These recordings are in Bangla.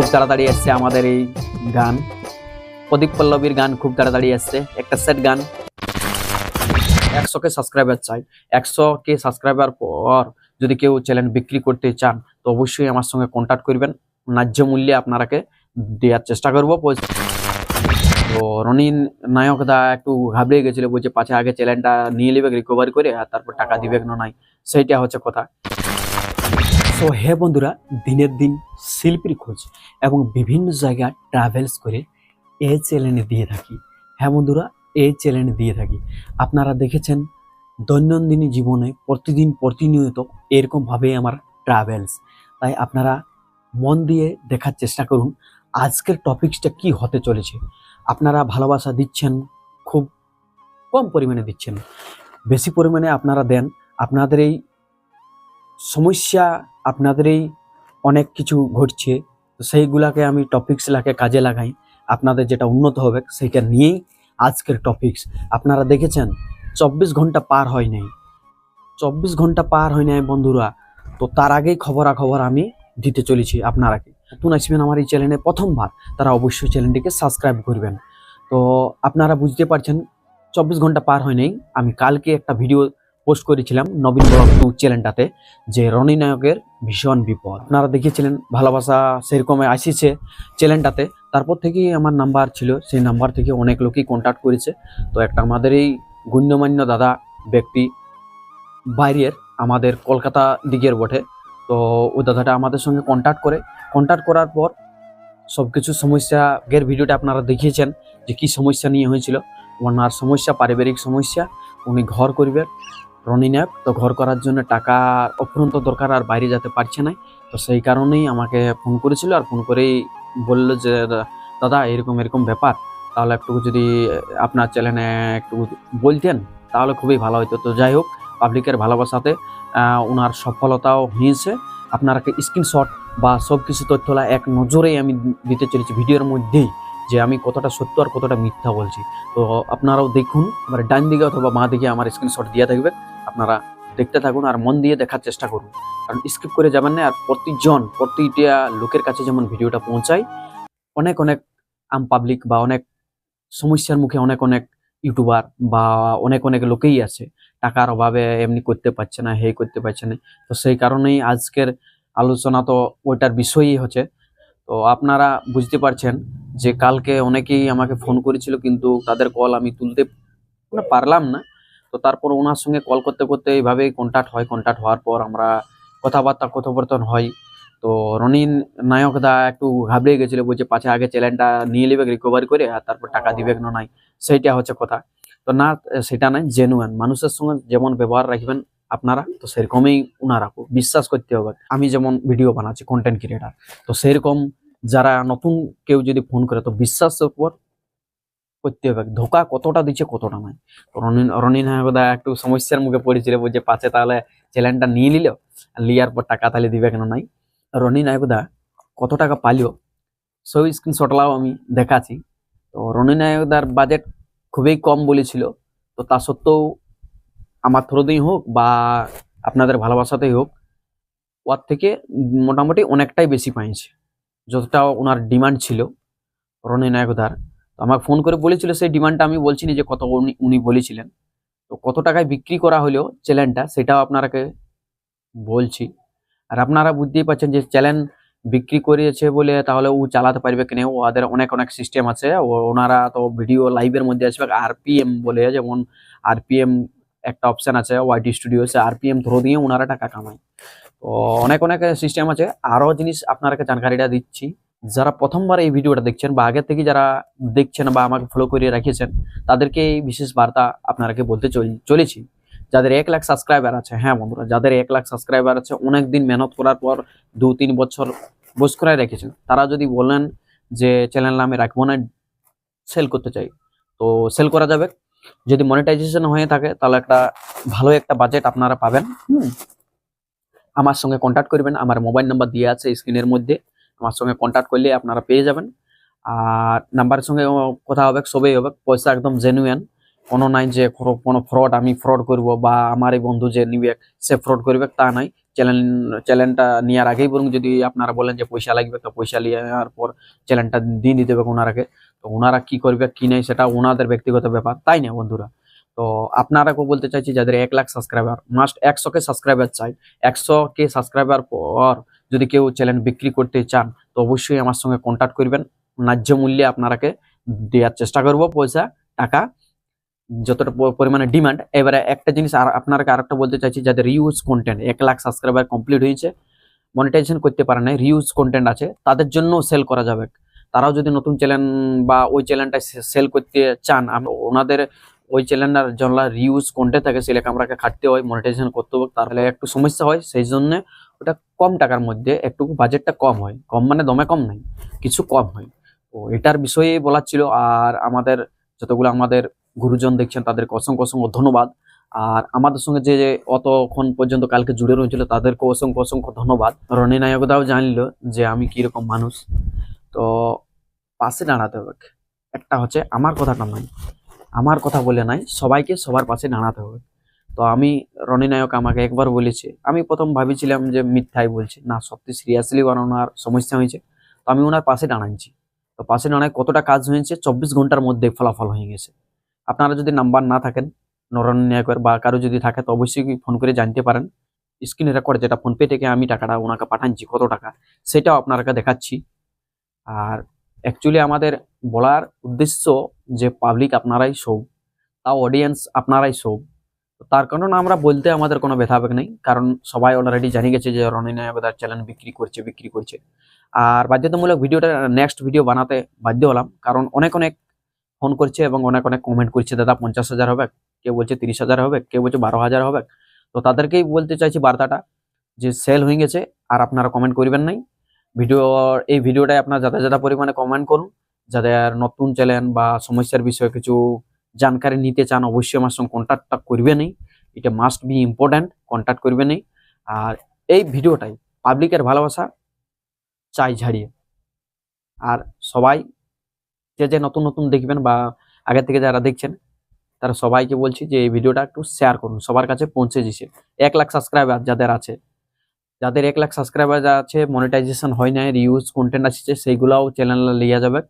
খুব তাড়াতাড়ি এসছে আমাদের এই গান। প্রদীপ পল্লবীর গান খুব তাড়াতাড়ি এসছে। একটা সেট গান। একশোকে সাবস্ক্রাইবার চাই। একশো কে সাবস্ক্রাইবার পর যদি কেউ চ্যানেল বিক্রি করতে চান, তো অবশ্যই আমার সঙ্গে কন্ট্যাক্ট করবেন। ন্যায্য মূল্যে আপনারাকে দেওয়ার চেষ্টা করব। তো রনিন নায়ক দা একটু ঘাবড়ে গেছিল, বলছে, পাছে, আগে চ্যানেলটা নিয়ে নেবে রিকভারি করে, আর তারপর টাকা দিবে না নাই? সেইটা হচ্ছে কথা। সো হে বন্ধুরা, দিনের দিন শিল্পীর খোঁজ এবং বিভিন্ন জায়গায় ট্রাভেলস করে এই চ্যানেলে দিয়ে থাকি। হ্যাঁ বন্ধুরা, এই চ্যানেলে দিয়ে থাকি। আপনারা দেখেছেন, দৈনন্দিন জীবনে প্রতিদিন প্রতিনিয়ত এরকমভাবে আমার ট্রাভেলস তাই আপনারা মন দিয়ে দেখার চেষ্টা করুন, আজকের টপিকসটা কি হতে চলেছে। আপনারা ভালোবাসা দিচ্ছেন, খুব কম পরিমাণে দিচ্ছেন। বেশি পরিমাণে আপনারা দেন। আপনাদের এই সমস্যা আপনাদের এই অনেক কিছু ঘটছে, তো সেইগুলাকে আমি টপিক্সগুলাকে কাজে লাগাই। আপনাদের যেটা উন্নত হবে সেইটা নিয়েই আজকের টপিক্স আপনারা দেখেছেন, চব্বিশ ঘণ্টা পার হয় নাই। চব্বিশ ঘণ্টা পার হয় নাই বন্ধুরা, তো তার আগেই খবরাখবর আমি দিতে চলেছি আপনারাকে। নতুন আসবেন আমার এই চ্যানেলে প্রথমবার, তারা অবশ্যই চ্যানেলটিকে সাবস্ক্রাইব করবেন। তো আপনারা বুঝতে পারছেন, চব্বিশ ঘণ্টা পার হয় নাই। আমি কালকে একটা ভিডিও পোস্ট করেছিলাম নবীন ব্লগ টু চ্যানেলটাতে যে রনি নায়কের ভীষণ বিপদ। আপনারা দেখিয়েছিলেন ভালোবাসা সেরকম আসিছে চ্যানেলটাতে। তারপর থেকেই আমার নাম্বার ছিল, সেই নাম্বার থেকে অনেক লোকই কন্ট্যাক্ট করেছে। তো একটা আমাদের এই গণ্যমান্য দাদা ব্যক্তি বাইরের, আমাদের কলকাতা দিকের বটে। তো ওই দাদাটা আমাদের সঙ্গে কন্ট্যাক্ট করে। কন্ট্যাক্ট করার পর সব কিছু সমস্যা আগের ভিডিওটা আপনারা দেখিয়েছেন যে কি সমস্যা নিয়ে হয়েছিল। ওনার সমস্যা, পারিবারিক সমস্যা, উনি ঘর করবে। রনি নায়ক তো ঘর করার জন্য টাকা অফুরন্ত দরকার আর বাইরে যেতে পারছে না। তো সেই কারণেই আমাকে ফোন করেছিল আর ফোন করেই বলল যে, দাদা, এরকম এরকম ব্যাপার। তাহলে একটু যদি আপনার চ্যানেলে একটু বলতেন, তাহলে খুবই ভালো হতো তো যাই হোক, পাবলিকের ভালোবাসাতে ওনার সফলতাও হয়েছে। আপনারা স্ক্রিনশট বা সব কিছু তথ্যলা এক নজরেই আমি দিতে চলেছি ভিডিওর মধ্যেই, যে আমি কতটা সত্য আর কতটা মিথ্যা বলছি। তো আপনারাও দেখুন এবার ডান দিকে অথবা মা দিকে আমার স্ক্রিনশট দিয়ে থাকবে আপনারা দেখতে থাকুন আর মন দিয়ে দেখার চেষ্টা করুন। কারণ স্কিপ করে যাবেন না আর প্রতিজন, প্রতিটা লোকের কাছে যেমন ভিডিওটা পৌঁছায়, অনেক অনেক আম পাবলিক বা অনেক সমস্যার মুখে অনেক অনেক ইউটিউবার বা অনেক অনেক লোকেই আছে। টাকার অভাবে এমনি করতে পারছে না, হেই করতে পারছে না। তো সেই কারণেই আজকের আলোচনা তো ওইটার বিষয়ই হচ্ছে। তো আপনারা বুঝতে পারছেন যে কালকে অনেকেই আমাকে ফোন করেছিল কিন্তু তাদের কল আমি তুলতে পারলাম না। তো তারপর ওনার সঙ্গে কল করতে করতে এইভাবেই কন্ট্যাক্ট হয়। কন্ট্যাক্ট হওয়ার পর আমরা কথাবার্তা, কথোপকথন হয়। তো রনিন নায়ক দা একটু ঘাবড়ে গেছিল, বলছে, পাছে, আগে চ্যানেলটা নিয়ে নেবে রিকভারি করে, আর তারপর টাকা দিবে না নাই? সেইটা হচ্ছে কথা। তো না, সেটা নাই জেনুয়ান মানুষের সঙ্গে যেমন ব্যবহার রাখবেন আপনারা, তো সেরকমই উনারাও বিশ্বাস করতে হবে। আমি যেমন ভিডিও বানাচ্ছি কন্টেন্ট ক্রিয়েটার তো সেরকম যারা নতুন কেউ যদি ফোন করে, তো বিশ্বাসের উপর করতে হবে। ধোকা কতটা দিচ্ছে কতটা তো রনিন রনিন দা একটু সমস্যার মুখে পড়েছিল বলছে পাশে তাহলে চ্যালেঞ্জটা নিয়ে নিল লিয়ার পর টাকা তাহলে দিবে কেন নাই। রনি নায়কদা কত টাকা পালিও সেই স্ক্রিনশটলাও আমি দেখাচ্ছি। তো রনি নায়কদার বাজেট খুবই কম বলেছিল, তো তা সত্ত্বেও আমার থ্রোতেই হোক বা আপনাদের ভালোবাসাতেই হোক, ওর থেকে মোটামুটি অনেকটাই বেশি পাইছে, যতটা ওনার ডিমান্ড ছিল। রনি নায়কদার তো আমাকে ফোন করে বলেছিল, সেই ডিমান্ডটা আমি বলছি যে কত উনি উনি বলেছিলেন। তো কত টাকায় বিক্রি করা হলেও চ্যানেলটা সেটাও আপনারাকে বলছি। আর আপনারা বুঝতেই পারছেন যে চ্যানেল বিক্রি করেছে বলে তাহলে ও চালাতে পারবে কিনা ওদের অনেক অনেক সিস্টেম আছে। ওনারা তো ভিডিও লাইভের মধ্যে আসবে আরপিএম বলে, যেমন আরপিএম একটা অপশন আছে ওয়াইটি স্টুডিও সে আরপিএম থ্রো দিয়ে ওনারা টাকা কামায়। তো অনেক অনেক সিস্টেম আছে। আরও জিনিস আপনারাকে জানকারিটা দিচ্ছি। যারা প্রথমবার এই ভিডিওটা দেখছেন বা আগে থেকে যারা দেখছেন বা আমাকে ফলো করে রেখেছেন, তাদেরকে এই বিশেষ বার্তা আপনারাকে বলতে চল- চলেছি। যাদের এক লাখ সাবস্ক্রাইবার আছে হ্যাঁ বন্ধুরা, যাদের এক লাখ সাবস্ক্রাইবার আছে, অনেক দিন মেহনত করার পর দু, তিন বছর বস করে রেখেছেন। তারা যদি বলেন যে চ্যানেল নামে রাখব না সেল করতে চাই। তো সেল করা যাবে। যদি মনিটাইজেশন হয়ে থাকে, তাহলে একটা ভালো একটা বাজেট আপনারা পাবেন। হুম। আমার সঙ্গে কন্ট্যাক্ট করবেন। আমার মোবাইল নাম্বার দিয়ে আছে স্ক্রিনের মধ্যে। আমার সঙ্গে কন্ট্যাক্ট করলে আপনারা পেয়ে যাবেন। আর নাম্বারের সঙ্গে কথা হবে, সবই হবে। পয়সা একদম জেনুইন কোনো নাই যে কোনো- ফ্রড আমি ফ্রড করব বা আমার এই বন্ধু যে নিবে, সে ফ্রড করবে, তা নাই। চ্যানেল চ্যানেলটা নেওয়ার আগেই বরং যদি আপনারা বলেন যে পয়সা লাগবে, তো পয়সা নেওয়ার পর চ্যানেলটা দিয়ে দিতে হবে ওনারাকে। তো ওনারা কি করবে, কি নেই, সেটা ওনাদের ব্যক্তিগত ব্যাপার। তাই না বন্ধুরা? তো আপনারা আপনারাকেও বলতে চাইছি, যাদের এক লাখ সাবস্ক্রাইবার মাস্ট একশো কে সাবস্ক্রাইবার চাই। একশো কে সাবস্ক্রাইবার পর যদি কেউ চ্যানেল বিক্রি করতে চান, তো অবশ্যই আমার সঙ্গে কন্ট্যাক্ট করবেন। ন্যায্য মূল্যে আপনারাকে দেওয়ার চেষ্টা করব পয়সা, টাকা, যতটা পরিমাণে ডিমান্ড এবারে একটা জিনিস আর আপনাকে আরেকটা বলতে চাইছি, যাদের রিউজ কন্টেন্ট এক লাখ সাবস্ক্রাইবার কমপ্লিট হয়েছে মনিটাইজেশন করতে পারে না রিউজ কন্টেন্ট আছে, তাদের জন্য সেল করা যাবে। তারাও যদি নতুন চ্যানেল বা ওই চ্যানেলটা সেল করতে চান ওনাদের ওই চ্যানেলটার জন্য রিউজ কন্টেন্ট থাকে সেটাকে আমরাকে খাটতে হয় মনিটাইজেশন করতে হবে, তাহলে একটু সমস্যা হয়, সেই জন্য ওটা কম টাকার মধ্যে, একটু বাজেটটা কম হয়। কম মানে দমে কম নাই, কিছু কম হয়। তো এটার বিষয়ে বলার ছিল, আর আমাদের যতগুলো আমাদের গুরুজন দেখছেন, তাদেরকে অসংখ্য অসংখ্য ধন্যবাদ। আর আমাদের সঙ্গে যে অতক্ষণ পর্যন্ত কালকে জুড়ে রয়েছিল, তাদেরকে অসংখ্য অসংখ্য ধন্যবাদ। রনি নায়কদাও জানলো যে, আমি কীরকম মানুষ। তো পাশে দাঁড়াতে হবে। একটা হচ্ছে, আমার কথাটা নয়। আমার কথা বলে নাই, সবাইকে সবার পাশে দাঁড়াতে হবে। তো আমি রনি নায়ক আমাকে একবার বলেছে। আমি প্রথম ভাবিছিলাম যে মিথ্যাই বলছে। না, সত্যি সিরিয়াসলি ওনার সমস্যা হয়েছে। তো আমি ওনার পাশে দাঁড়াচ্ছি তো পাশে দাঁড়ায় কতটা কাজ হয়েছে, চব্বিশ ঘণ্টার মধ্যে ফলাফল হয়ে গেছে। আপনারা যদি নাম্বার না থাকেন নরন নায়কের বা কারও যদি থাকে, তো অবশ্যই ফোন করে জানতে পারেন। স্ক্রিনে রেকর্ড যেটা ফোনপে থেকে আমি টাকাটা ওনাকে পাঠাচ্ছি কত টাকা, সেটাও আপনারাকে দেখাচ্ছি। আর অ্যাকচুয়ালি আমাদের বলার উদ্দেশ্য যে পাবলিক আপনারাই সব, তাও অডিয়েন্স আপনারাই সব। তার কারণে আমরা বলতে আমাদের কোনো ব্যথা আবেগ নেই। কারণ সবাই অলরেডি জানিয়ে গেছে যে রনি নায়কদার চ্যানেল বিক্রি করছে বিক্রি করছে। আর বাধ্যতামূলক ভিডিওটা নেক্সট ভিডিও বানাতে বাধ্য হলাম। কারণ অনেক অনেক ফোন করছে এবং অনেক অনেক কমেন্ট করছে, দাদা, পঞ্চাশ হাজার হবে, কেউ বলছে তিরিশ হাজার হবে, কেউ বলছে বারো হাজার হবে। তো তাদেরকেই বলতে চাইছি বার্তাটা যে সেল হয়ে গেছে, আর আপনারা কমেন্ট করবেন নাই। ভিডিও, এই ভিডিওটায় আপনার যাতে যাতে পরিমাণে কমেন্ট করুন। যাদের নতুন চ্যানেল বা সমস্যার বিষয়ে কিছু জানকারি নিতে চান অবশ্যই আমার সঙ্গে কন্ট্যাক্টটা করবেনই এটা মাস্ট বি ইম্পর্ট্যান্ট কন্ট্যাক্ট করবেনই আর এই ভিডিওটাই পাবলিকের ভালোবাসা চাই ঝাড়িয়ে আর সবাই যে যে নতুন নতুন দেখবেন বা আগে থেকে যারা দেখছেন তারা সবাইকে বলছি যে এই ভিডিওটা একটু শেয়ার করুন সবার কাছে পৌঁছে দিছে এক লাখ সাবস্ক্রাইবার যাদের আছে যাদের এক লাখ সাবস্ক্রাইবার আছে মনিটাইজেশন হয় নাই রিউজ কন্টেন্ট আসছে সেইগুলাও চ্যানেল লিয়া যাবে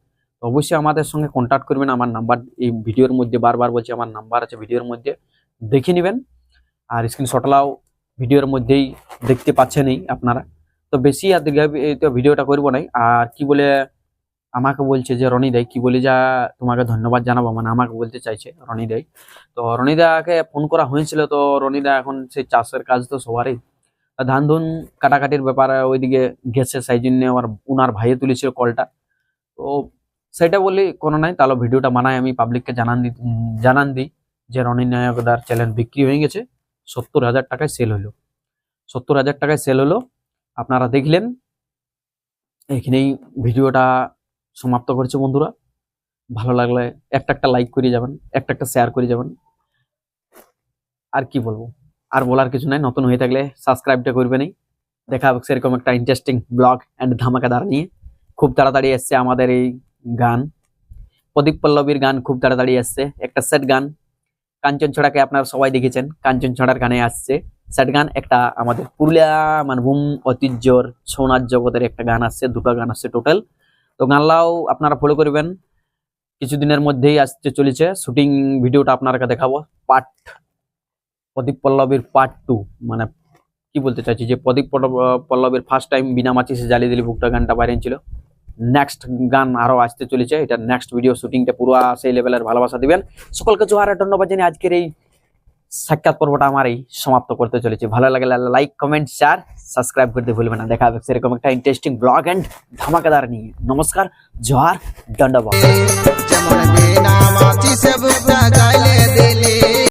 অবশ্যই আমাদের সঙ্গে কন্ট্যাক্ট করবেন। আমার নাম্বার এই ভিডিওর মধ্যে বারবার বলছি, আমার নাম্বার আছে ভিডিওর মধ্যে। দেখে নেবেন। আর স্ক্রিনশটলাও ভিডিওর মধ্যেই দেখতে পাচ্ছেনই আপনারা। তো বেশি আর দীর্ঘ ভিডিওটা করব নাই। আর কি বলে আমাকে বলছে যে, রনি দেয় কি বলি যা তোমাকে ধন্যবাদ জানাব। মানে আমাকে বলতে চাইছে রনি দেয় তো রনিদাকে ফোন করা হয়েছিল। তো রনিদা এখন সেই চাষের কাজ তো সবারই। ধান ধুন কাটাকাটির ব্যাপারে ওইদিকে গেছে। সেই জন্য আমার উনার ভাইয়ে তুলেছিল কলটা তো সেটা বলি কোনো নাই, তাহলে ভিডিওটা বানাই আমি পাবলিককে জানান দি জানান দিই যে রনি নায়কদার চ্যানেল বিক্রি হয়ে গেছে, সত্তর হাজার টাকায় সেল হলো। সত্তর হাজার টাকায় সেল হলো। আপনারা দেখলেন, এখানেই ভিডিওটা সমাপ্ত করছে বন্ধুরা। ভালো লাগলে একটা একটা লাইক করে যাবেন, একটা একটা শেয়ার করে যাবেন। আর কি বলব? আর বলার কিছু নাই, নতুন হয়ে থাকলে সাবস্ক্রাইবটা করবে করবেনই দেখা হবে সেরকম একটা ইন্টারেস্টিং ব্লগ অ্যান্ড ধামাকাদার নিয়ে। খুব তাড়াতাড়ি এসছে আমাদের এই গান। প্রদীপ পল্লবীর গান খুব তাড়াতাড়ি আসছে। একটা সেট গান। কাঞ্চন ছড়াকে আপনারা সবাই দেখেছেন। কাঞ্চন ছড়ার গানে আসছে সেট গান। একটা আমাদের পুরুলিয়া মানভূম ঐতিহ্যর সোনার জগতের একটা গান আসছে। দুটো গান আসছে টোটাল তো গানলাও আপনারা ফলো করবেন। কিছুদিনের মধ্যেই আসতে চলেছে। শুটিং ভিডিওটা আপনারা দেখাবো। পার্ট প্রদীপ পল্লবীর পার্ট টু মানে কি বলতে চাইছি যে প্রদীপ পল্লব- পল্লবীর ফার্স্ট টাইম বিনা মাচিসে জ্বালিয়ে দিলি বুকটা গানটা বাইরে ছিল। নেক্সট গান আরও আসতে চলেছে। এটা নেক্সট ভিডিও শুটিংটা পুরো সেই লেভেলের ভালোবাসা দিবেন। সকলকে জোহার ধন্যবাদ জানিয়ে আজকের এই সাক্ষাৎ পর্বটা আমার এই সমাপ্ত করতে চলেছে। ভালো লাগলে লাইক কমেন্ট শেয়ার সাবস্ক্রাইব করতে ভুলবেন না। দেখা হবে সেরকম একটা ইন্টারেস্টিং ব্লগ এন্ড ধামাকাদার নিয়ে। নমস্কার, জোহার দণ্ডবাদ